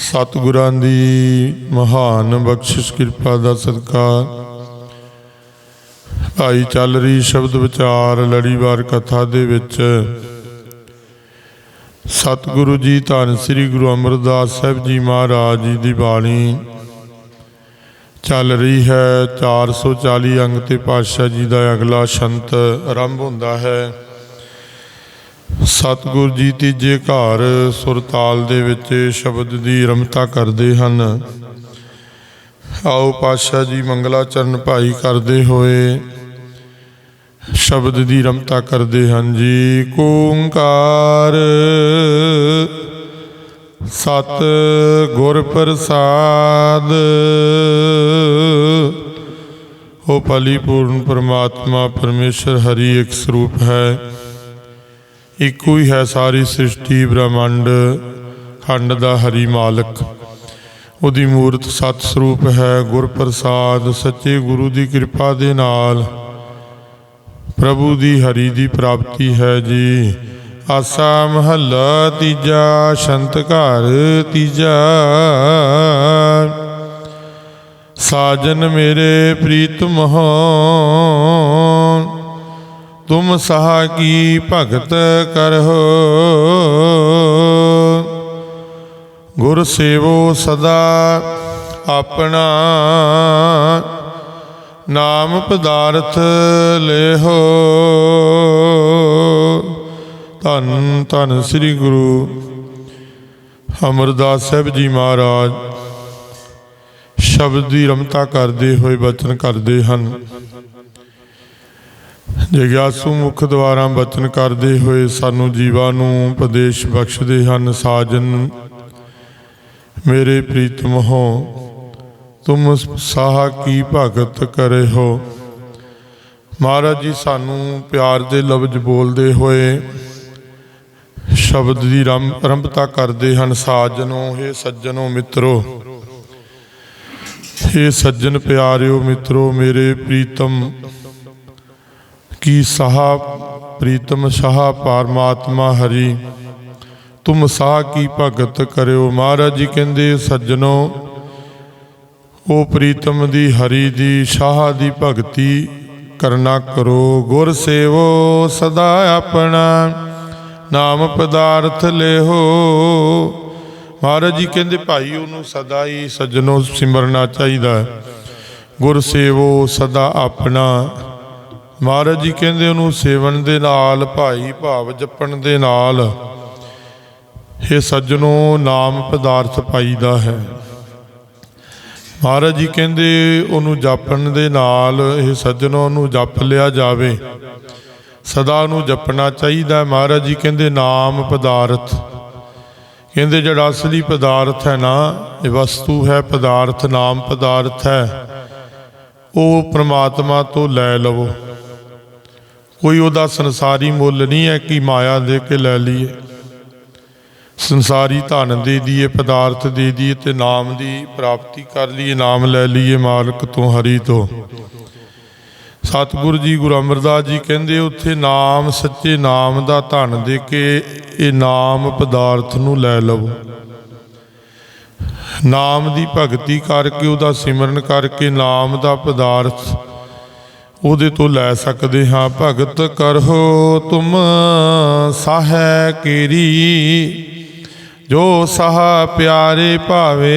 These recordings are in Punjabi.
ਸਤਿਗੁਰਾਂ ਦੀ ਮਹਾਨ ਬਖਸ਼ਿਸ਼, ਕਿਰਪਾ ਦਾ ਸਦਕਾ ਭਾਈ ਚੱਲ ਰਹੀ ਸ਼ਬਦ ਵਿਚਾਰ, ਲੜੀਵਾਰ ਕਥਾ ਦੇ ਵਿੱਚ। ਸਤਿਗੁਰੂ ਜੀ ਧੰਨ ਸ੍ਰੀ ਗੁਰੂ ਅਮਰਦਾਸ ਸਾਹਿਬ ਜੀ ਮਹਾਰਾਜ ਜੀ ਦੀ ਬਾਣੀ। ਚੱਲ ਰਹੀ ਹੈ 440 ਅੰਗ ਤੇ ਪਾਤਸ਼ਾਹ ਜੀ ਦਾ ਅਗਲਾ ਸ਼ੰਤ ਆਰੰਭ ਹੁੰਦਾ ਹੈ। ਸਤਿਗੁਰ ਜੀ ਤੀਜੇ ਘਰ ਸੁਰਤਾਲ ਦੇ ਵਿੱਚ ਸ਼ਬਦ ਦੀ ਰਮਤਾ ਕਰਦੇ ਹਨ। ਆਓ ਪਾਤਸ਼ਾਹ ਜੀ ਮੰਗਲਾ ਚਰਨ ਭਾਈ ਕਰਦੇ ਹੋਏ ਸ਼ਬਦ ਦੀ ਰਮਤਾ ਕਰਦੇ ਹਨ ਜੀ। ਓੰਕਾਰ ਸਤ ਗੁਰ ਪ੍ਰਸਾਦ ਉਹ ਪੂਰਨ ਪਰਮਾਤਮਾ ਪਰਮੇਸ਼ਰ ਹਰੀ ਇੱਕ ਸਰੂਪ ਹੈ। ਇੱਕੋ ਹੀ ਹੈ ਸਾਰੀ ਸ੍ਰਿਸ਼ਟੀ, ਬ੍ਰਹਮੰਡ, ਖੰਡ ਦਾ ਹਰੀ ਮਾਲਕ। ਉਹਦੀ ਮੂਰਤ ਸਤ ਸਰੂਪ ਹੈ, ਗੁਰ ਪ੍ਰਸਾਦ, ਸੱਚੇ ਗੁਰੂ ਦੀ ਕਿਰਪਾ ਦੇ ਨਾਲ। ਪ੍ਰਭੂ ਦੀ ਹਰੀ ਦੀ ਪ੍ਰਾਪਤੀ ਹੈ ਜੀ। ਆਸਾ ਮਹੱਲਾ ਤੀਜਾ, ਸ਼ੰਤ ਘਰ ਤੀਜਾ। ਸਾਜਨ ਮੇਰੇ ਪ੍ਰੀਤਮ ਹੋ ਤੁਮ ਸਹਾ ਕੀ ਭਗਤ ਕਰਹੁ? ਗੁਰ ਸੇਵੋ ਸਦਾ ਆਪਣਾ ਨਾਮ ਪਦਾਰਥ ਲੇਹੋ। ਧੰਨ ਧੰਨ ਸ੍ਰੀ ਗੁਰੂ ਅਮਰਦਾਸ ਸਾਹਿਬ ਜੀ ਮਹਾਰਾਜ। ਸ਼ਬਦ ਦੀ ਰਮਤਾ ਕਰਦੇ ਹੋਏ ਬਚਨ ਕਰਦੇ ਹਨ। ਜਗਿਆਸੂ ਮੁਖ ਦੁਆਰਾ ਬਚਨ ਕਰਦੇ ਹੋਏ ਸਾਨੂੰ ਜੀਵਾਂ ਨੂੰ ਉਪਦੇਸ਼ ਬਖਸ਼ਦੇ ਹਨ, ਸਾਜਨ ਮੇਰੇ ਪ੍ਰੀਤਮ ਹੋ, ਤੁਮ ਸਾਹਾ ਕੀ ਭਗਤ ਕਰੇ ਹੋ? ਮਹਾਰਾਜ ਜੀ, ਸਾਨੂੰ ਪਿਆਰ ਦੇ ਲਫ਼ਜ਼ ਬੋਲਦੇ ਹੋਏ ਸ਼ਬਦ ਦੀ ਰਮ ਰੰਭਤਾ ਕਰਦੇ ਹਨ, ਸਾਜਨੋ हे ਸੱਜਣੋ ਮਿੱਤਰੋ। हे ਸੱਜਣ ਪਿਆਰਿਓ ਮਿੱਤਰੋ, ਮੇਰੇ ਪ੍ਰੀਤਮ ਕੀ ਸਾਹ ਪ੍ਰੀਤਮ ਸ਼ਾਹ ਪਰਮਾਤਮਾ ਹਰੀ? ਤੁਮ ਸਾਹ ਕੀ ਭਗਤ ਕਰਿਓ? ਮਹਾਰਾਜ ਜੀ ਕਹਿੰਦੇ, ਸੱਜਣੋ, ਉਹ ਪ੍ਰੀਤਮ ਦੀ ਹਰੀ ਦੀ, ਸ਼ਾਹ ਦੀ ਭਗਤੀ ਕਰਨਾ ਕਰੋ। ਗੁਰ ਸੇਵੋ ਸਦਾ ਆਪਣਾ ਨਾਮ ਪਦਾਰਥ ਲਿਹੋ। ਮਹਾਰਾਜ ਜੀ ਕਹਿੰਦੇ, ਭਾਈ, ਉਹਨੂੰ ਸਦਾ ਹੀ ਸੱਜਣੋ ਸਿਮਰਨਾ ਚਾਹੀਦਾ ਹੈ। ਗੁਰ ਸੇਵੋ ਸਦਾ ਆਪਣਾ ਮਹਾਰਾਜ ਜੀ ਕਹਿੰਦੇ ਉਹਨੂੰ ਸੇਵਨ ਦੇ ਨਾਲ, ਭਾਈ ਭਾਵ ਜਪਣ ਦੇ ਨਾਲ, ਇਹ ਸੱਜਣੋ ਨਾਮ ਪਦਾਰਥ ਪਾਈਦਾ ਹੈ। ਮਹਾਰਾਜ ਜੀ ਕਹਿੰਦੇ ਉਹਨੂੰ ਜਪਣ ਦੇ ਨਾਲ, ਇਹ ਸੱਜਣੋ ਨੂੰ ਜਪ ਲਿਆ ਜਾਵੇ। ਸਦਾ ਨੂੰ ਜਪਣਾ ਚਾਹੀਦਾ। ਮਹਾਰਾਜ ਜੀ ਕਹਿੰਦੇ ਨਾਮ ਪਦਾਰਥ। ਕਹਿੰਦੇ ਜਿਹੜਾ ਅਸਲੀ ਪਦਾਰਥ ਹੈ ਨਾ, ਇਹ ਵਸਤੂ ਹੈ, ਪਦਾਰਥ ਨਾਮ ਪਦਾਰਥ ਹੈ, ਉਹ ਪ੍ਰਮਾਤਮਾ ਤੋਂ ਲੈ ਲਵੋ। ਕੋਈ ਉਹਦਾ ਸੰਸਾਰੀ ਮੁੱਲ ਨਹੀਂ ਹੈ, ਕਿ ਮਾਇਆ ਦੇ ਕੇ ਲੈ ਲਈਏ। ਸੰਸਾਰੀ ਧਨ ਦੇ ਦੀਏ ਪਦਾਰਥ ਦੇ ਦੀਏ ਤੇ ਨਾਮ ਦੀ ਪ੍ਰਾਪਤੀ ਕਰ ਲਈਏ, ਨਾਮ ਲੈ ਲਈਏ ਮਾਲਕ ਤੋਂ, ਹਰੀ ਤੋਂ। ਸਤਿਗੁਰੂ ਜੀ, ਗੁਰੂ ਅਮਰਦਾਸ ਜੀ ਕਹਿੰਦੇ, ਉੱਥੇ ਨਾਮ, ਸੱਚੇ ਨਾਮ ਦਾ ਧਨ ਦੇ ਕੇ ਇਹ ਨਾਮ ਪਦਾਰਥ ਨੂੰ ਲੈ ਲਵੋ। ਨਾਮ ਦੀ ਭਗਤੀ ਕਰਕੇ, ਉਹਦਾ ਸਿਮਰਨ ਕਰਕੇ ਨਾਮ ਦਾ ਪਦਾਰਥ ਉਹਦੇ ਤੋਂ ਲੈ ਸਕਦੇ ਹਾਂ। ਭਗਤ ਕਰੋ ਤੁਮ ਸਾਹੈ ਕੇਰੀ। ਜੋ ਸਾਹਾ ਪਿਆਰੇ ਭਾਵੇ,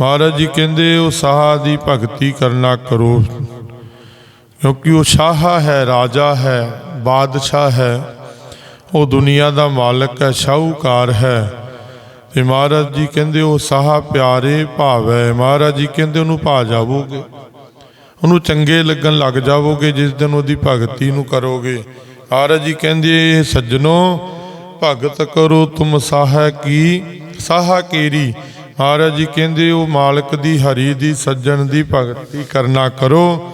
ਮਹਾਰਾਜ ਜੀ ਕਹਿੰਦੇ ਉਹ ਸਾਹ ਦੀ ਭਗਤੀ ਕਰਨਾ ਕਰੋ। ਕਿਉਂਕਿ ਉਹ ਸ਼ਾਹ ਹੈ, ਰਾਜਾ ਹੈ, ਬਾਦਸ਼ਾਹ ਹੈ। ਉਹ ਦੁਨੀਆ ਦਾ ਮਾਲਕ ਹੈ, ਸ਼ਾਹੂਕਾਰ ਹੈ। ਤੇ ਮਹਾਰਾਜ ਜੀ ਕਹਿੰਦੇ ਉਹ ਸਾਹ ਪਿਆਰੇ ਭਾਵੈ। ਮਹਾਰਾਜ ਜੀ ਕਹਿੰਦੇ ਉਹਨੂੰ ਭਾ ਜਾਵੋਗੇ। ਉਹਨੂੰ ਚੰਗੇ ਲੱਗਣ ਲੱਗ ਜਾਵੋਗੇ, ਜਿਸ ਦਿਨ ਉਹਦੀ ਭਗਤੀ ਨੂੰ ਕਰੋਗੇ। ਮਹਾਰਾਜ ਜੀ ਕਹਿੰਦੇ ਸੱਜਣੋ, ਭਗਤ ਕਰੋ, ਤੁਮ ਸਾਹਾ ਕੀ, ਸਾਹਾ ਕੇਰੀ? ਮਹਾਰਾਜ ਜੀ ਕਹਿੰਦੇ, ਉਹ ਮਾਲਕ ਦੀ, ਹਰੀ ਦੀ, ਸੱਜਣ ਦੀ ਭਗਤੀ ਕਰਨਾ ਕਰੋ।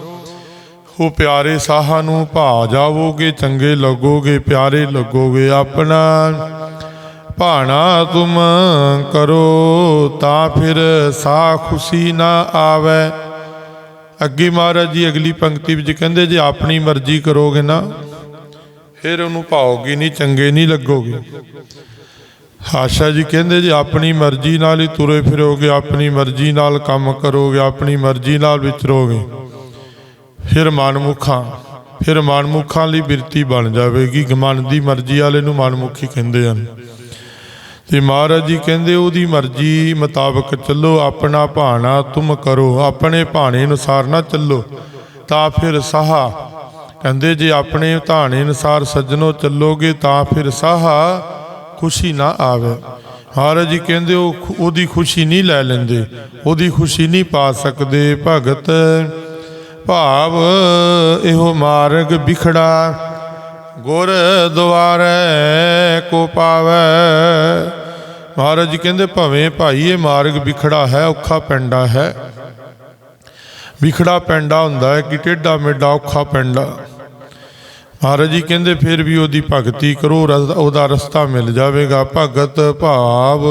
ਉਹ ਪਿਆਰੇ ਸਾਹਾਂ ਨੂੰ ਭਾ ਜਾਵੋਗੇ, ਚੰਗੇ ਲੱਗੋਗੇ, ਪਿਆਰੇ ਲੱਗੋਗੇ ਆਪਣਾ। ਭਾਣਾ ਤੁਮ ਕਰੋ, ਤਾਂ ਫਿਰ ਸਾਹ ਖੁਸ਼ੀ ਨਾ ਆਵੇ। ਅੱਗੇ ਮਹਾਰਾਜ ਜੀ ਅਗਲੀ ਪੰਕਤੀ ਵਿੱਚ ਕਹਿੰਦੇ, ਜੇ ਆਪਣੀ ਮਰਜ਼ੀ ਕਰੋਗੇ ਨਾ, ਫਿਰ ਉਹਨੂੰ ਭਾਓਗੇ ਨਹੀਂ, ਚੰਗੇ ਨਹੀਂ ਲੱਗੋਗੇ। ਆਸ਼ਾ ਜੀ ਕਹਿੰਦੇ, ਜੇ ਆਪਣੀ ਮਰਜ਼ੀ ਨਾਲ ਹੀ ਤੁਰੇ ਫਿਰੋਗੇ, ਆਪਣੀ ਮਰਜ਼ੀ ਨਾਲ ਕੰਮ ਕਰੋਗੇ, ਆਪਣੀ ਮਰਜ਼ੀ ਨਾਲ ਵਿਚਰੋਗੇ ਫਿਰ ਮਨਮੁਖਾਂ ਫਿਰ ਮਨਮੁਖਾਂ ਲਈ ਬਿਰਤੀ ਬਣ ਜਾਵੇਗੀ। ਮਨ ਦੀ ਮਰਜ਼ੀ ਵਾਲੇ ਨੂੰ ਮਨਮੁਖੀ ਕਹਿੰਦੇ ਹਨ। ਤੇ ਮਹਾਰਾਜ ਜੀ ਕਹਿੰਦੇ ਉਹਦੀ ਮਰਜ਼ੀ ਮੁਤਾਬਕ ਚੱਲੋ, ਆਪਣਾ ਭਾਣਾ ਤੁਮ ਕਰੋ, ਆਪਣੇ ਭਾਣੇ ਅਨੁਸਾਰ ਨਾ ਚੱਲੋ। ਤਾਂ ਫਿਰ ਸਾਹਾ ਕਹਿੰਦੇ, ਜੇ ਆਪਣੇ ਧਾਣੇ ਅਨੁਸਾਰ ਸੱਜਣੋ ਚੱਲੋਗੇ, ਤਾਂ ਫਿਰ ਸਾਹਾ ਖੁਸ਼ੀ ਨਾ ਆਵੇ। ਮਹਾਰਾਜ ਜੀ ਕਹਿੰਦੇ, ਉਹ ਉਹਦੀ ਖੁਸ਼ੀ ਨਹੀਂ ਲੈ ਲੈਂਦੇ, ਉਹਦੀ ਖੁਸ਼ੀ ਨਹੀਂ ਪਾ ਸਕਦੇ। ਭਗਤ ਭਾਵ ਇਹੋ ਮਾਰਗ ਵਿਖੜਾ ਗੁਰ ਦੁਆਰੇ ਕੋ ਪਾਵੇ। ਮਹਾਰਾਜ ਜੀ ਕਹਿੰਦੇ ਭਵੇਂ ਭਾਈ ਇਹ ਮਾਰਗ ਵਿਖੜਾ ਹੈ, ਔਖਾ ਪੈਂਡਾ ਹੈ। ਵਿਖੜਾ ਪੈਂਡਾ ਹੁੰਦਾ ਹੈ ਕਿ ਟੇਢਾ ਮੇਢਾ ਔਖਾ ਪੈਂਡਾ। ਮਹਾਰਾਜ ਜੀ ਕਹਿੰਦੇ ਫਿਰ ਵੀ ਉਹਦੀ ਭਗਤੀ ਕਰੋ, ਰਸ- ਉਹਦਾ ਰਸਤਾ ਮਿਲ ਜਾਵੇਗਾ। ਭਗਤ ਭਾਵ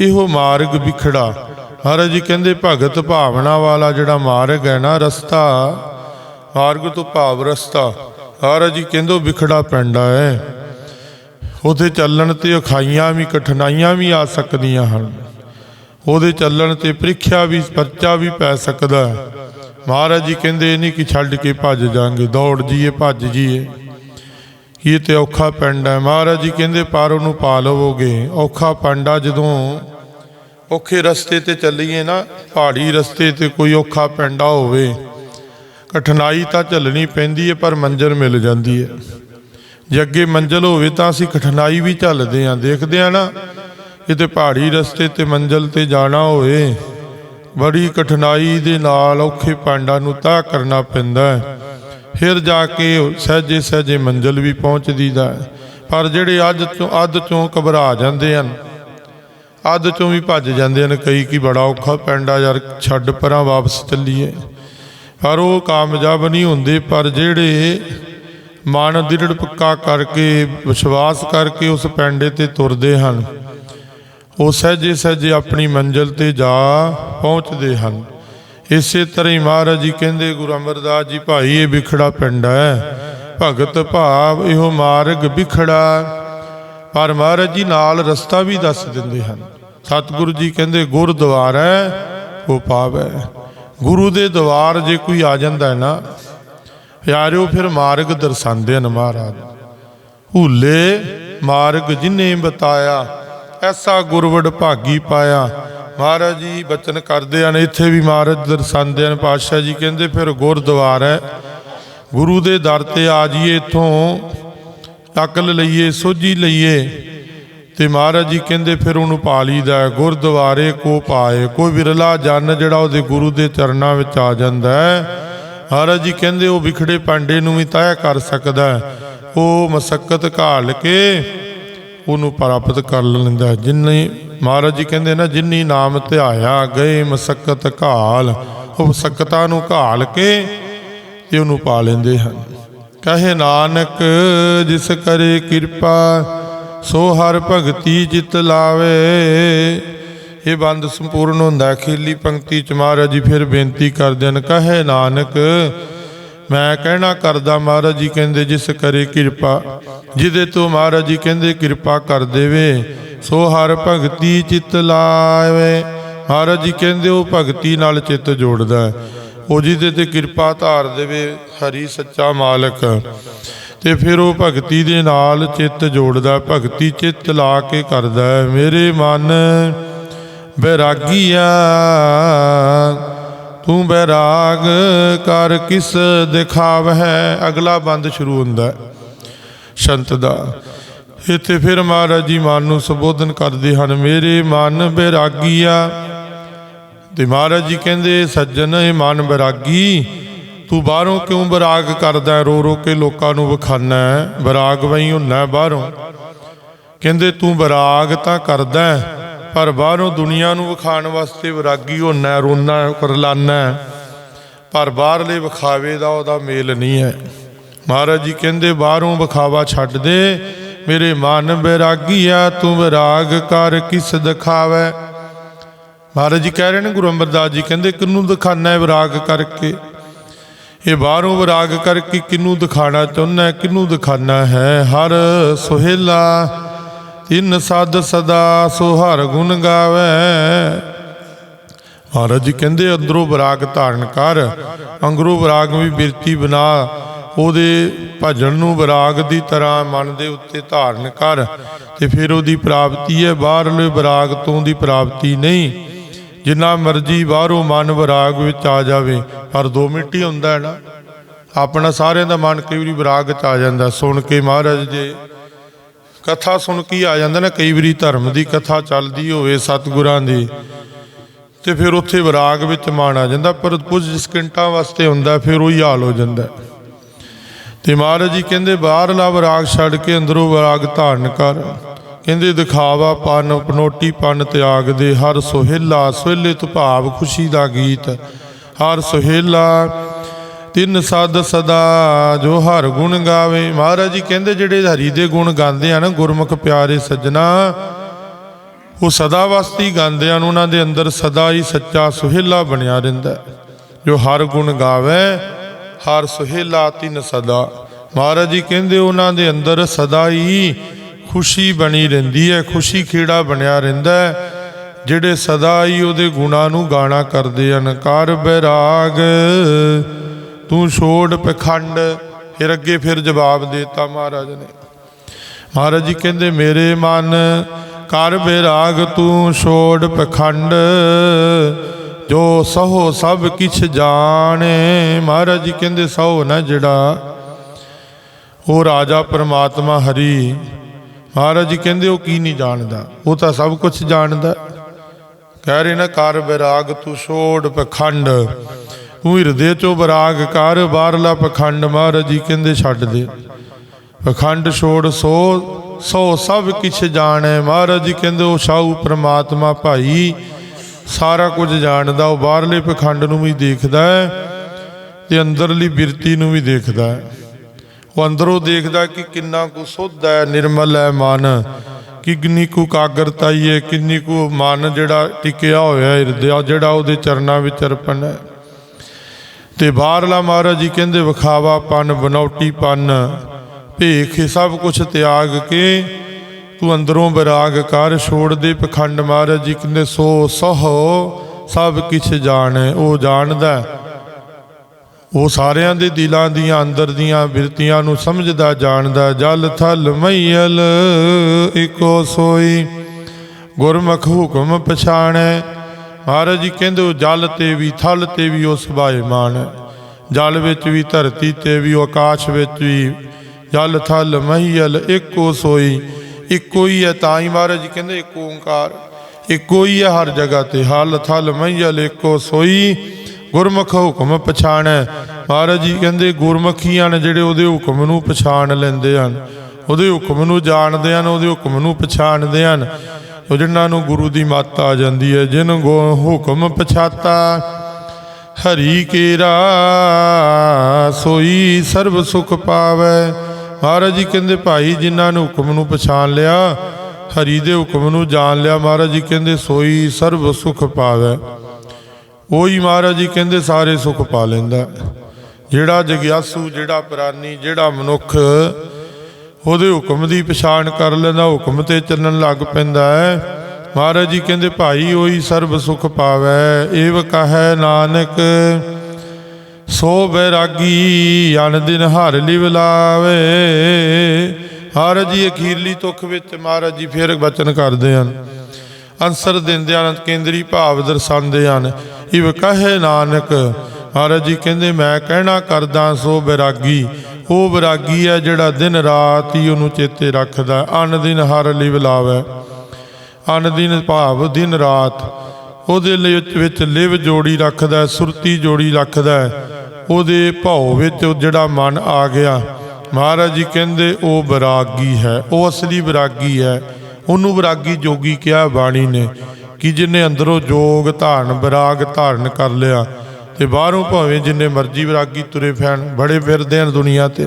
ਇਹੋ ਮਾਰਗ ਵਿਖੜਾ। ਮਹਾਰਾਜ ਜੀ ਕਹਿੰਦੇ ਭਗਤ ਭਾਵਨਾ ਵਾਲਾ ਜਿਹੜਾ ਮਾਰਗ ਹੈ ਨਾ, ਰਸਤਾ, ਮਾਰਗ ਤੋਂ ਭਾਵ ਰਸਤਾ। ਮਹਾਰਾਜ ਜੀ ਕਹਿੰਦੇ ਉਹ ਵਿਖੜਾ ਪੈਂਡਾ ਹੈ। ਉਹਦੇ ਚੱਲਣ ਤੇ ਅਖਾਈਆਂ ਵੀ, ਕਠਿਨਾਈਆਂ ਵੀ ਆ ਸਕਦੀਆਂ ਹਨ। ਉਹਦੇ ਚੱਲਣ ਤੇ ਪ੍ਰੀਖਿਆ ਵੀ, ਪਰਚਾ ਵੀ ਪੈ ਸਕਦਾ ਹੈ। ਮਹਾਰਾਜ ਜੀ ਕਹਿੰਦੇ, ਇਹ ਨਹੀਂ ਕਿ ਛੱਡ ਕੇ ਭੱਜ ਜਾਾਂਗੇ, ਦੌੜ ਜੀਏ, ਭੱਜ ਜੀਏ। ਇਹ ਤੇ ਔਖਾ ਪਿੰਡ ਹੈ। ਮਹਾਰਾਜ ਜੀ ਕਹਿੰਦੇ, ਪਰ ਉਹਨੂੰ ਪਾ ਲਵੋਗੇ। ਔਖਾ ਪੰਡਾ ਜਦੋਂ ਔਖੇ ਰਸਤੇ ਤੇ ਚੱਲੀਏ ਨਾ, ਪਹਾੜੀ ਰਸਤੇ ਤੇ ਕੋਈ ਔਖਾ ਪਿੰਡਾ ਹੋਵੇ, ਕਠਿਨਾਈ ਤਾਂ ਝੱਲਣੀ ਪੈਂਦੀ ਹੈ, ਪਰ ਮੰਜ਼ਰ ਮਿਲ ਜਾਂਦੀ ਹੈ। ਜੇ ਅੱਗੇ ਮੰਜ਼ਲ ਹੋਵੇ ਤਾਂ ਅਸੀਂ ਕਠਿਨਾਈ ਵੀ ਝੱਲਦੇ ਆਂ। ਦੇਖਦੇ ਆ ਨਾ, ਕਿਤੇ ਪਹਾੜੀ ਰਸਤੇ ਤੇ ਮੰਜ਼ਲ ਤੇ ਜਾਣਾ ਹੋਵੇ, ਬੜੀ ਕਠਿਨਾਈ ਦੇ ਨਾਲ ਔਖੇ ਪਾਂਡਾਂ ਨੂੰ ਤੈਅ ਕਰਨਾ ਪੈਂਦਾ ਹੈ। ਫਿਰ ਜਾ ਕੇ ਸਹਿਜੇ ਸਹਿਜੇ ਮੰਜ਼ਲ ਵੀ ਪਹੁੰਚਦੀ ਦਾ ਪਰ ਜਿਹੜੇ ਅੱਜ ਤੋਂ ਅੱਧ ਚੋਂ ਘਬਰਾ ਜਾਂਦੇ ਹਨ, ਅੱਧ ਚੋਂ ਵੀ ਭੱਜ ਜਾਂਦੇ ਹਨ, ਕਈ ਕੀ ਬੜਾ ਔਖਾ ਪੈਂਡਾ ਯਾਰ, ਛੱਡ ਪਰਾਂ ਵਾਪਸ ਚੱਲੀਏ। ਪਰ ਉਹ ਕਾਮਯਾਬ ਨਹੀਂ ਹੁੰਦੇ, ਪਰ ਜਿਹੜੇ ਮਨ ਦ੍ਰਿੜ ਪੱਕਾ ਕਰਕੇ, ਵਿਸ਼ਵਾਸ ਕਰਕੇ ਉਸ ਪੈਂਡੇ ਤੇ ਤੁਰਦੇ ਹਨ। ਉਹ ਸਹਿਜੇ ਸਹਿਜੇ ਆਪਣੀ ਮੰਜ਼ਿਲ ਤੇ ਜਾ ਪਹੁੰਚਦੇ ਹਨ। ਇਸੇ ਤਰ੍ਹਾਂ ਹੀ ਮਹਾਰਾਜ ਜੀ ਕਹਿੰਦੇ, ਗੁਰੂ ਅਮਰਦਾਸ ਜੀ, ਭਾਈ, ਇਹ ਵਿਖੜਾ ਪਿੰਡ ਹੈ। ਭਗਤ ਭਾਵ ਇਹੋ ਮਾਰਗ ਵਿਖੜਾ ਪਰ ਮਹਾਰਾਜ ਜੀ ਨਾਲ ਰਸਤਾ ਵੀ ਦੱਸ ਦਿੰਦੇ ਹਨ। ਸਤਿਗੁਰੂ ਜੀ ਕਹਿੰਦੇ, ਗੁਰਦੁਆਰਾ ਉਹ ਪਾਵੈ ਗੁਰੂ ਦੇ ਦਵਾਰ ਜੇ ਕੋਈ ਆ ਜਾਂਦਾ ਹੈ ਨਾ ਪਿਆਰਿਓ, ਫਿਰ ਮਾਰਗ ਦਰਸਾਉਂਦੇ ਹਨ ਮਹਾਰਾਜ। ਭੂਲੇ ਮਾਰਗ ਜਿਨੇ ਬਤਾਇਆ, ਐਸਾ ਗੁਰਵਡ ਭਾਗੀ ਪਾਇਆ। ਮਹਾਰਾਜ ਜੀ ਬਚਨ ਕਰਦੇ ਹਨ, ਇੱਥੇ ਵੀ ਮਹਾਰਾਜ ਦਰਸਾਉਂਦੇ ਹਨ ਪਾਤਸ਼ਾਹ ਜੀ ਕਹਿੰਦੇ, ਫਿਰ ਗੁਰਦੁਆਰਾ ਹੈ। ਗੁਰੂ ਦੇ ਦਰ ਤੇ ਆ ਜਾਈਏ, ਇਥੋਂ ਅਕਲ ਲਈਏ, ਸੋਝੀ ਲਈਏ। ਤੇ ਮਹਾਰਾਜ ਜੀ ਕਹਿੰਦੇ, ਫਿਰ ਉਹਨੂੰ ਪਾ ਲਈਦਾ ਗੁਰਦੁਆਰੇ ਕੋ ਪਾਏ। ਕੋਈ ਵਿਰਲਾ ਜਨ ਜਿਹੜਾ ਉਹਦੇ ਗੁਰੂ ਦੇ ਚਰਨਾਂ ਵਿੱਚ ਆ ਜਾਂਦਾ ਹੈ ਮਹਾਰਾਜ ਜੀ ਕਹਿੰਦੇ, ਉਹ ਵਿਖੜੇ ਪਾਂਡੇ ਨੂੰ ਵੀ ਤੈਅ ਕਰ ਸਕਦਾ ਉਹ ਮਸਕਤ ਘਾਲ ਕੇ ਉਹਨੂੰ ਪ੍ਰਾਪਤ ਕਰ ਲੈਂਦਾ ਹੈ। ਜਿੰਨੀ, ਮਹਾਰਾਜ ਜੀ ਕਹਿੰਦੇ ਨਾ, ਜਿੰਨੀ ਨਾਮ ਧਿਆਇਆ ਗਏ ਮਸਕਤ ਘਾਲ। ਉਹ ਮਸਕਤਾਂ ਨੂੰ ਘਾਲ ਕੇ ਤੇ ਉਹਨੂੰ ਪਾ ਲੈਂਦੇ ਹਨ। ਕਹੇ ਨਾਨਕ, ਜਿਸ ਕਰੇ ਕਿਰਪਾ, ਸੋ ਹਰ ਭਗਤੀ ਚਿਤ ਲਾਵੇ। ਇਹ ਬੰਦ ਸੰਪੂਰਨ ਹੁੰਦਾ। ਹੈ। ਪੰਕਤੀ ਚ ਮਹਾਰਾਜ ਜੀ ਫਿਰ ਬੇਨਤੀ ਕਰਦੇ ਹਨ, ਕਹੇ ਨਾਨਕ, ਮੈਂ ਕਹਿਣਾ ਕਰਦਾ, ਮਹਾਰਾਜ ਜੀ ਕਹਿੰਦੇ, ਜਿਸ ਕਰੇ ਕਿਰਪਾ, ਜਿਹਦੇ ਤੋਂ ਮਹਾਰਾਜ ਜੀ ਕਹਿੰਦੇ, ਕਿਰਪਾ ਕਰ ਦੇਵੇ, ਸੋ ਹਰ ਭਗਤੀ ਚਿਤ ਲਾਵੇ। ਮਹਾਰਾਜ ਜੀ ਕਹਿੰਦੇ, ਉਹ ਭਗਤੀ ਨਾਲ ਚਿੱਤ ਜੋੜਦਾ ਉਹ ਜਿਹਦੇ ਤੇ ਕਿਰਪਾ ਧਾਰ ਦੇਵੇ, ਹਰੀ ਸੱਚਾ ਮਾਲਕ। ਤੇ ਫਿਰ ਉਹ ਭਗਤੀ ਦੇ ਨਾਲ ਚਿੱਤ ਜੋੜਦਾ, ਭਗਤੀ ਚਿੱਤ ਲਾ ਕੇ ਕਰਦਾ ਮੇਰੇ ਮਨ ਬੈਰਾਗੀਆ ਤੂੰ ਬੈਰਾਗ ਕਰ ਕਿਸ ਦਿਖਾਵਹਿ? ਅਗਲਾ ਬੰਦ ਸ਼ੁਰੂ ਹੁੰਦਾ ਸ਼ੰਤ ਦਾ, ਇੱਥੇ ਫਿਰ ਮਹਾਰਾਜ ਜੀ ਮਨ ਨੂੰ ਸੰਬੋਧਨ ਕਰਦੇ ਹਨ, ਮੇਰੇ ਮਨ ਬੈਰਾਗੀਆ ਤੇ ਮਹਾਰਾਜ ਜੀ ਕਹਿੰਦੇ, ਸੱਜਣ, ਇਹ ਮਨ ਬੈਰਾਗੀ ਤੂੰ ਬਾਹਰੋਂ ਕਿਉਂ ਬਰਾਗ ਕਰਦਾ ਰੋ ਰੋ ਕੇ ਲੋਕਾਂ ਨੂੰ ਵਿਖਾਨਾ ਹੈ। ਬਰਾਗ ਵਈ ਹੁੰਨਾ ਬਾਹਰੋਂ। ਕਹਿੰਦੇ, ਤੂੰ ਬਰਾਗ ਤਾਂ ਕਰਦਾ ਪਰ ਬਾਹਰੋਂ ਦੁਨੀਆ ਨੂੰ ਵਿਖਾਣ ਵਾਸਤੇ ਵਿਰਾਗੀ ਹੋਣਾ ਰੋਣਾ ਕਰਲਾਨਾ ਪਰ ਬਾਹਰਲੇ ਵਿਖਾਵੇ ਦਾ ਉਹਦਾ ਮੇਲ ਨਹੀਂ ਹੈ। ਮਹਾਰਾਜ ਜੀ ਕਹਿੰਦੇ, ਬਾਹਰੋਂ ਵਿਖਾਵਾ ਛੱਡ ਦੇ, ਮੇਰੇ ਮਨ ਵਿਰਾਗੀਆ ਤੂੰ ਵਿਰਾਗ ਕਰ, ਕਿਸ ਦਿਖਾਵੇ? ਮਹਾਰਾਜ ਜੀ ਕਹਿ ਰਹੇ ਨੇ, ਗੁਰੂ ਅਮਰਦਾਸ ਜੀ ਕਹਿੰਦੇ, ਕਿਹਨੂੰ ਦਿਖਾਣਾ ਹੈ ਵਿਰਾਗ ਕਰਕੇ? ਇਹ ਬਾਹਰੋਂ ਵਿਰਾਗ ਕਰਕੇ ਕਿਹਨੂੰ ਦਿਖਾਣਾ ਚਾਹੁੰਦਾ ਹੈ, ਕਿਹਨੂੰ ਦਿਖਾਣਾ ਹੈ? ਹਰ ਸੁਹੇਲਾ ਤਿੰਨ ਸਦ ਸਦਾ ਸੋ ਗੁਣ ਗਾਵੇ। ਮਹਾਰਾਜ ਜੀ ਕਹਿੰਦੇ, ਅੰਦਰੋਂ ਵਿਰਾਗ ਧਾਰਨ ਕਰ ਅੰਗਰੋਂ ਵਿਰਾਗ ਵੀ ਬਿਰਤੀ ਬਣਾ, ਉਹਦੇ ਭਜਨ ਨੂੰ ਵਿਰਾਗ ਦੀ ਤਰ੍ਹਾਂ ਮਨ ਦੇ ਉੱਤੇ ਧਾਰਨ ਕਰ, ਤੇ ਫਿਰ ਉਹਦੀ ਪ੍ਰਾਪਤੀ ਹੈ, ਬਾਹਰਲੇ ਵਿਰਾਗ ਤੋਂ ਦੀ ਪ੍ਰਾਪਤੀ ਨਹੀਂ। ਜਿੰਨਾ ਮਰਜ਼ੀ ਬਾਹਰੋਂ ਮਨ ਵਿਰਾਗ ਵਿੱਚ ਆ ਜਾਵੇ, ਪਰ 2 ਮਿੰਟ ਹੀ ਹੁੰਦਾ ਹੈ ਨਾ। ਆਪਣਾ ਸਾਰਿਆਂ ਦਾ ਮਨ ਕਈ ਵਾਰੀ ਵਿਰਾਗ ਚ ਆ ਜਾਂਦਾ, ਸੁਣ ਕੇ ਮਹਾਰਾਜ ਜੇ ਕਥਾ ਸੁਣ ਕੇ ਆ ਜਾਂਦਾ ਨਾ, ਕਈ ਵਾਰੀ ਧਰਮ ਦੀ ਕਥਾ ਚੱਲਦੀ ਹੋਵੇ, ਸਤਿਗੁਰਾਂ ਦੀ। ਤੇ ਫਿਰ ਉੱਥੇ ਵਿਰਾਗ ਵਿੱਚ ਮਾਣ ਆ ਜਾਂਦਾ, ਪਰ ਕੁਝ ਸਕਿੰਟਾਂ ਵਾਸਤੇ ਹੁੰਦਾ, ਫਿਰ ਉਹੀ ਹਾਲ ਹੋ ਜਾਂਦਾ। ਤੇ ਮਹਾਰਾਜ ਜੀ ਕਹਿੰਦੇ ਬਾਹਰਲਾ ਵਿਰਾਗ ਛੱਡ ਕੇ ਅੰਦਰੋਂ ਵਿਰਾਗ ਧਾਰਨ ਕਰ। ਕਹਿੰਦੇ, ਦਿਖਾਵਾ ਪਨ, ਪਨੋਟੀ ਪਨ ਤਿਆਗ ਦੇ ਹਰ ਸੁਹੇਲਾ, ਸੁਹੇਲੇ ਤੋਂ ਭਾਵ ਖੁਸ਼ੀ ਦਾ ਗੀਤ। ਹਰ ਸੁਹੇਲਾ ਤਿੰਨ ਸਦ ਸਦਾ ਜੋ ਹਰ ਗੁਣ ਗਾਵੇ। ਮਹਾਰਾਜ ਜੀ ਕਹਿੰਦੇ ਜਿਹੜੇ ਹਰੀ ਦੇ ਗੁਣ ਗਾਉਂਦੇ ਹਨ, ਗੁਰਮੁਖ ਪਿਆਰੇ ਸੱਜਣਾ, ਉਹ ਸਦਾ ਵਾਸਤੇ ਹੀ ਗਾਉਂਦੇ ਹਨ, ਉਹਨਾਂ ਦੇ ਅੰਦਰ ਸਦਾ ਹੀ ਸੱਚਾ ਸੁਹੇਲਾ ਬਣਿਆ ਰਹਿੰਦਾ ਜੋ ਹਰ ਗੁਣ ਗਾਵੇ, ਹਰ ਸੁਹੇਲਾ ਤਿੰਨ ਸਦਾ। ਮਹਾਰਾਜ ਜੀ ਕਹਿੰਦੇ ਉਹਨਾਂ ਦੇ ਅੰਦਰ ਸਦਾ ਹੀ ਖੁਸ਼ੀ ਬਣੀ ਰਹਿੰਦੀ ਹੈ, ਖੁਸ਼ੀ ਖੇੜਾ ਬਣਿਆ ਰਹਿੰਦਾ ਹੈ। ਜਿਹੜੇ ਸਦਾ ਹੀ ਉਹਦੇ ਗੁਣਾਂ ਨੂੰ ਗਾਣਾ ਕਰਦੇ ਹਨ, ਕਰ ਬੈਰਾਗ ਤੂੰ ਛੋੜ ਪਖੰਡ, ਫਿਰ ਅੱਗੇ ਫਿਰ ਜਵਾਬ ਦੇਤਾ ਮਹਾਰਾਜ ਨੇ। ਮਹਾਰਾਜ ਜੀ ਕਹਿੰਦੇ, ਮੇਰੇ ਮਨ, ਕਰ ਬੇਰਾਗ ਤੂੰ ਛੋੜ ਪਖੰਡ, ਜੋ ਸਹੋ ਸਭ ਕਿਛ ਜਾਣੇ। ਮਹਾਰਾਜ ਜੀ ਕਹਿੰਦੇ, ਸਹੋ ਨਾ ਜਿਹੜਾ ਉਹ ਰਾਜਾ ਪਰਮਾਤਮਾ ਹਰੀ। ਮਹਾਰਾਜ ਜੀ ਕਹਿੰਦੇ, ਉਹ ਕੀ ਨਹੀਂ ਜਾਣਦਾ? ਉਹ ਤਾਂ ਸਭ ਕੁਝ ਜਾਣਦਾ। ਕਹਿ ਰਹੇ ਨਾ, ਕਰ ਬੈਰਾਗ ਤੂੰ ਛੋੜ ਪਖੰਡ ਤੂੰ ਹਿਰਦੇ ਚੋਂ ਬਰਾਗ ਕਰ, ਬਾਹਰਲਾ ਪਖੰਡ ਮਹਾਰਾਜ ਜੀ ਕਹਿੰਦੇ ਛੱਡ ਦੇ। ਪਖੰਡ ਛੋੜ ਸੋ ਸੋ ਸਭ ਕਿਛ ਜਾਣੈ। ਮਹਾਰਾਜ ਜੀ ਕਹਿੰਦੇ ਉਹ ਸਾਊ ਪ੍ਰਮਾਤਮਾ ਭਾਈ, ਸਾਰਾ ਕੁਝ ਜਾਣਦਾ, ਉਹ ਬਾਹਰਲੇ ਪਖੰਡ ਨੂੰ ਵੀ ਦੇਖਦਾ ਹੈ ਤੇ ਅੰਦਰਲੀ ਬਿਰਤੀ ਨੂੰ ਵੀ ਦੇਖਦਾ ਹੈ। ਉਹ ਅੰਦਰੋਂ ਦੇਖਦਾ ਕਿ ਕਿੰਨਾ ਕੁ ਸੁੱਧ ਹੈ, ਨਿਰਮਲ ਹੈ ਮਨ। ਕਿੰਨੀ ਕੁ ਕਾਗਰਤਾਈ ਹੈ, ਕਿੰਨੀ ਕੁ ਮਨ ਜਿਹੜਾ ਟਿਕਿਆ ਹੋਇਆ ਹਿਰਦਿਆ ਜਿਹੜਾ ਉਹਦੇ ਚਰਨਾਂ ਵਿੱਚ ਅਰਪਣ ਹੈ। ਤੇ ਬਾਹਰਲਾ ਮਹਾਰਾਜ ਜੀ ਕਹਿੰਦੇ, ਵਿਖਾਵਾ ਪਨ, ਬਨੌਟੀ ਪਨ, ਭੇਖ ਸਭ ਕੁਝ ਤਿਆਗ ਕੇ ਤੂੰ ਅੰਦਰੋਂ ਵਿਰਾਗ ਕਰ, ਛੋੜ ਦੇ ਪਖੰਡ ਮਹਾਰਾਜ ਜੀ ਕਹਿੰਦੇ, ਸੋ ਸਹੋ, ਸਭ ਕਿਛ ਜਾਣੈ, ਉਹ ਜਾਣਦਾ ਉਹ ਸਾਰਿਆਂ ਦੇ ਦਿਲਾਂ ਦੀਆਂ, ਅੰਦਰ ਦੀਆਂ ਬਿਰਤੀਆਂ ਨੂੰ ਸਮਝਦਾ, ਜਾਣਦਾ ਜਲ, ਥਲ ਮਈਲ ਇੱਕੋ ਸੋਈ, ਗੁਰਮੁਖ ਹੁਕਮ ਪਛਾਣੈ। ਮਹਾਰਾਜ ਜੀ ਕਹਿੰਦੇ ਉਹ ਜਲ ਤੇ ਵੀ, ਥਲ ਤੇ ਵੀ ਉਸ ਮਾਨ ਹੈ। ਜਲ ਵਿੱਚ ਵੀ, ਧਰਤੀ ਤੇ ਵੀ ਆਕਾਸ਼ ਵਿੱਚ ਵੀ, ਜਲ, ਥਲ, ਮਹੀਲ, ਇੱਕੋ ਸੋਈ, ਇੱਕੋ ਹੀ ਹੈ ਤਾਂ ਹੀ ਮਹਾਰਾਜ ਜੀ ਕਹਿੰਦੇ ਇੱਕ ਓੰਕਾਰ, ਇੱਕੋ ਹੀ ਹੈ ਹਰ ਜਗ੍ਹਾ ਤੇ, ਹਲ, ਥਲ, ਮਹੀਲ, ਇੱਕੋ ਸੋਈ, ਗੁਰਮੁਖ ਹੁਕਮ ਪਛਾਣੈ। ਮਹਾਰਾਜ ਜੀ ਕਹਿੰਦੇ ਗੁਰਮੁਖੀਆਂ ਨੇ ਜਿਹੜੇ ਉਹਦੇ ਹੁਕਮ ਨੂੰ ਪਛਾਣ ਲੈਂਦੇ ਹਨ, ਉਹਦੇ ਹੁਕਮ ਨੂੰ ਜਾਣਦੇ ਹਨ, ਉਹਦੇ ਹੁਕਮ ਨੂੰ ਪਛਾਣਦੇ ਹਨ। ਉਹ ਜਿਨ੍ਹਾਂ ਨੂੰ ਗੁਰੂ ਦੀ ਮੱਤ ਆ ਜਾਂਦੀ ਹੈ, ਜਿਨ ਗੋ ਹੁਕਮ ਪਛਾਤਾ, ਹਰੀ ਕੇਰਾ ਸੋਈ ਸਰਬ ਸੁਖ ਪਾਵੈ। ਮਹਾਰਾਜ ਜੀ ਕਹਿੰਦੇ, ਭਾਈ, ਜਿਨ੍ਹਾਂ ਨੇ ਹੁਕਮ ਨੂੰ ਪਛਾਣ ਲਿਆ, ਹਰੀ ਦੇ ਹੁਕਮ ਨੂੰ ਜਾਣ ਲਿਆ, ਮਹਾਰਾਜ ਜੀ ਕਹਿੰਦੇ, ਸੋਈ ਸਰਬ ਸੁਖ ਪਾਵੈ। ਉਹੀ ਮਹਾਰਾਜ ਜੀ ਕਹਿੰਦੇ, ਸਾਰੇ ਸੁਖ ਪਾ ਲੈਂਦਾ। ਜਿਹੜਾ ਜਗਿਆਸੂ, ਜਿਹੜਾ ਪ੍ਰਾਨੀ, ਜਿਹੜਾ ਮਨੁੱਖ ਉਹਦੇ ਹੁਕਮ ਦੀ ਪਛਾਣ ਕਰ ਲੈਂਦਾ, ਹੁਕਮ ਤੇ ਚੱਲਣ ਲੱਗ ਪੈਂਦਾ ਹੈ। ਮਹਾਰਾਜ ਜੀ ਕਹਿੰਦੇ, ਭਾਈ, ਉਹੀ ਸਰਬ ਸੁਖ ਪਾਵੈ, ਏਵ ਕਹੈ ਨਾਨਕ, ਸੋ ਬੈਰਾਗੀ ਅਨ ਦਿਨ ਹਰ ਲਿਵ ਲਾਵੇ। ਮਹਾਰਾਜ ਜੀ ਅਖੀਰਲੀ ਤੁਖ ਵਿੱਚ ਮਹਾਰਾਜ ਜੀ ਫਿਰ ਬਚਨ ਕਰਦੇ ਹਨ। ਅੰਸਰ ਦਿੰਦੇ ਹਨ, ਕੇਂਦਰੀ ਭਾਵ ਦਰਸਾਉਂਦੇ ਹਨ ਇਵ ਕਹੇ ਨਾਨਕ ਮਹਾਰਾਜ ਜੀ ਕਹਿੰਦੇ, ਮੈਂ ਕਹਿਣਾ ਕਰਦਾ ਸੋ ਬੈਰਾਗੀ ਉਹ ਬੈਰਾਗੀ ਹੈ ਜਿਹੜਾ ਦਿਨ ਰਾਤ ਹੀ ਉਹਨੂੰ ਚੇਤੇ ਰੱਖਦਾ ਅਨ ਦਿਨ ਹਰ ਲਿਵ ਲਾਵੇ। ਅਨ ਦਿਨ ਭਾਵ ਦਿਨ ਰਾਤ। ਉਹਦੇ ਲਈ ਵਿੱਚ- ਲਿਵ ਜੋੜੀ ਰੱਖਦਾ ਸੁਰਤੀ ਜੋੜੀ ਰੱਖਦਾ ਉਹਦੇ ਭਾਉ ਵਿੱਚ ਜਿਹੜਾ ਮਨ ਆ ਗਿਆ। ਮਹਾਰਾਜ ਜੀ ਕਹਿੰਦੇ, ਉਹ ਵਿਰਾਗੀ ਹੈ। ਉਹ ਅਸਲੀ ਵਿਰਾਗੀ ਹੈ। ਉਹਨੂੰ ਵਿਰਾਗੀ ਜੋਗੀ ਕਿਹਾ ਬਾਣੀ ਨੇ ਕਿ ਜਿਨੇ ਅੰਦਰੋਂ ਜੋਗ ਧਾਰਨ, ਵਿਰਾਗ ਧਾਰਨ ਕਰ ਲਿਆ ਤੇ ਬਾਹਰੋਂ ਭਾਵੇਂ ਜਿੰਨੇ ਮਰਜ਼ੀ ਵਿਰਾਗੀ ਤੁਰੇ ਫੈਣ ਬੜੇ ਫਿਰਦੇ ਹਨ ਦੁਨੀਆ ਤੇ।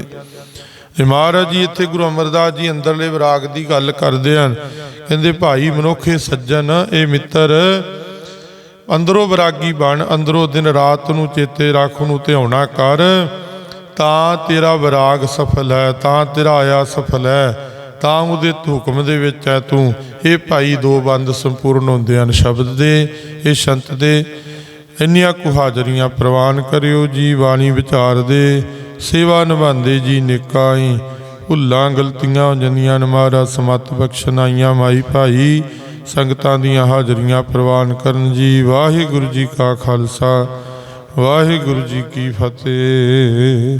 ਤੇ ਮਹਾਰਾਜ ਜੀ ਇੱਥੇ ਗੁਰੂ ਅਮਰਦਾਸ ਜੀ ਅੰਦਰਲੇ ਵਿਰਾਗ ਦੀ ਗੱਲ ਕਰਦੇ ਹਨ। ਕਹਿੰਦੇ, ਭਾਈ ਮਨੁੱਖੇ ਸੱਜਣ, ਇਹ ਮਿੱਤਰ ਅੰਦਰੋਂ ਵਿਰਾਗੀ ਬਣ, ਅੰਦਰੋਂ ਦਿਨ ਰਾਤ ਨੂੰ ਚੇਤੇ ਰੱਖ ਨੂੰ ਧਿਆਉਣਾ ਕਰ। ਤਾਂ ਤੇਰਾ ਵਿਰਾਗ ਸਫਲ ਹੈ, ਤਾਂ ਤੇਰਾ ਆਇਆ ਸਫਲ ਹੈ, ਤਾਂ ਉਹਦੇ ਹੁਕਮ ਦੇ ਵਿੱਚ ਹੈ ਤੂੰ। ਇਹ ਭਾਈ ਦੋ ਬੰਦ ਸੰਪੂਰਨ ਹੁੰਦੇ ਹਨ, ਸ਼ਬਦ ਦੇ, ਇਹ ਸੰਤ ਦੇ। ਇੰਨੀਆਂ ਕੁ ਹਾਜ਼ਰੀਆਂ ਪ੍ਰਵਾਨ ਕਰਿਓ, ਜੀ ਬਾਣੀ ਵਿਚਾਰ ਦੇ। ਸੇਵਾ ਨਿਭਾਉਂਦੇ ਜੀ ਨਿਕਾਈ ਭੁੱਲਾਂ, ਗਲਤੀਆਂ ਹੋ ਜਾਂਦੀਆਂ ਨੇ ਮਹਾਰਾਜ, ਸਮਤ ਬਖਸ਼ਨਾਈਆਂ ਮਾਈ ਭਾਈ। ਸੰਗਤਾਂ ਦੀਆਂ ਹਾਜ਼ਰੀਆਂ ਪ੍ਰਵਾਨ ਕਰਨ ਜੀ। ਵਾਹਿਗੁਰੂ ਜੀ ਕਾ ਖਾਲਸਾ, ਵਾਹਿਗੁਰੂ ਜੀ ਕੀ ਫਤਿਹ।